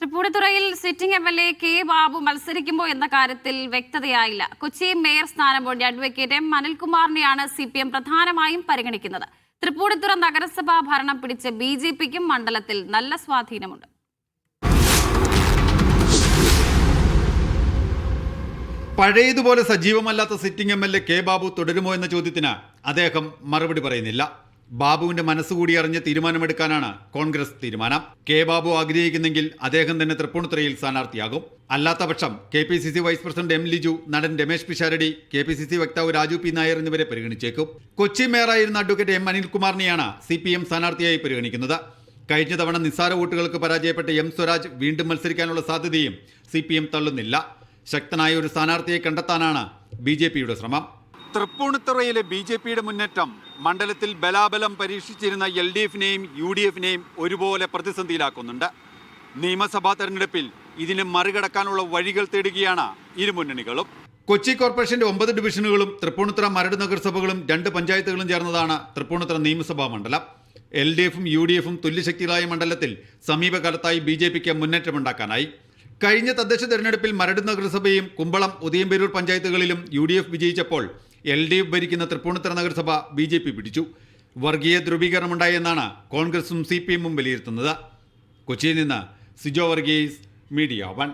തൃപ്പൂണിത്തുറയിൽ sitting M L A K Babu മത്സരിക്കുമോ എന്ന കാര്യത്തിൽ വ്യക്തതയായില്ല. കൊച്ചി മേയർ സ്ഥാനം വേണ്ടി അഡ്വക്കേറ്റ് എം അനിൽകുമാറിനെയാണ് സി പി എം പ്രധാനമായും പരിഗണിക്കുന്നത്. തൃപ്പൂണിത്തുറ നഗരസഭാ ഭരണം പിടിച്ച് ബി ജെ പിക്കും മണ്ഡലത്തിൽ നല്ല സ്വാധീനമുണ്ട്. പഴയതുപോലെ സജീവമല്ലാത്ത sitting M L A K Babu തുടരുമോ എന്ന ചോദ്യത്തിന് അദ്ദേഹം മറുപടി പറയുന്നില്ല. ബാബുവിന്റെ മനസ്സുകൂടി അറിഞ്ഞ് തീരുമാനമെടുക്കാനാണ് കോൺഗ്രസ് തീരുമാനം. കെ ബാബു ആഗ്രഹിക്കുന്നെങ്കിൽ അദ്ദേഹം തന്നെ തൃപ്പൂണിത്തുറയിൽ സ്ഥാനാർത്ഥിയാകും. അല്ലാത്തപക്ഷം K P C C vice president M Liju നടൻ Ramesh Pisharady K P C C വക്താവ് രാജു പി നായർ എന്നിവരെ പരിഗണിച്ചേക്കും. കൊച്ചി മേയറായിരുന്ന അഡ്വക്കേറ്റ് എം അനിൽകുമാറിനെയാണ് സി പി എം സ്ഥാനാർത്ഥിയായി പരിഗണിക്കുന്നത്. കഴിഞ്ഞ തവണ നിസ്സാര വോട്ടുകൾക്ക് പരാജയപ്പെട്ട എം സ്വരാജ് വീണ്ടും മത്സരിക്കാനുള്ള സാധ്യതയും സി പി എം തള്ളുന്നില്ല. ശക്തനായ ഒരു സ്ഥാനാർത്ഥിയെ കണ്ടെത്താനാണ് ബി ജെ പിയുടെ ശ്രമം. തൃപ്പൂണിത്തുറയിലെ ബി ജെ പിയുടെ മുന്നേറ്റം മണ്ഡലത്തിൽ ബലാബലം പരീക്ഷിച്ചിരുന്ന എൽ ഡി എഫിനെയും യു ഡി എഫിനെയും ഒരുപോലെ പ്രതിസന്ധിയിലാക്കുന്നുണ്ട്. നിയമസഭാ തെരഞ്ഞെടുപ്പിൽ ഇതിനെ മറികടക്കാനുള്ള വഴികൾ തേടുകയാണ് ഇരു മുന്നണികളും. കൊച്ചി കോർപ്പറേഷന്റെ ഒമ്പത് ഡിവിഷനുകളും തൃപ്പൂണിത്തുറ മരട് നഗരസഭകളും രണ്ട് പഞ്ചായത്തുകളും ചേർന്നതാണ് തൃപ്പൂണിത്തുറ നിയമസഭാ മണ്ഡലം. എൽ ഡി എഫും യു ഡി എഫും തുല്യശക്തികളായ മണ്ഡലത്തിൽ സമീപകാലത്തായി ബി ജെ പിക്ക് മുന്നേറ്റമുണ്ടാക്കാനായി. കഴിഞ്ഞ തദ്ദേശ തെരഞ്ഞെടുപ്പിൽ മരട് നഗരസഭയും കുമ്പളം ഉദയംപേരൂർ പഞ്ചായത്തുകളിലും യു ഡി എഫ് വിജയിച്ചപ്പോൾ എൽ ഡി എഫ് ഭരിക്കുന്ന തൃപ്പൂണിത്തുറ നഗരസഭ ബി ജെ പി പിടിച്ചു. വർഗീയ ധ്രുവീകരണമുണ്ടായെന്നാണ് കോൺഗ്രസും സി പി എമ്മും വിലയിരുത്തുന്നത്. കൊച്ചിയിൽ നിന്ന് സിജോ വർഗീസ് മീഡിയ വൺ.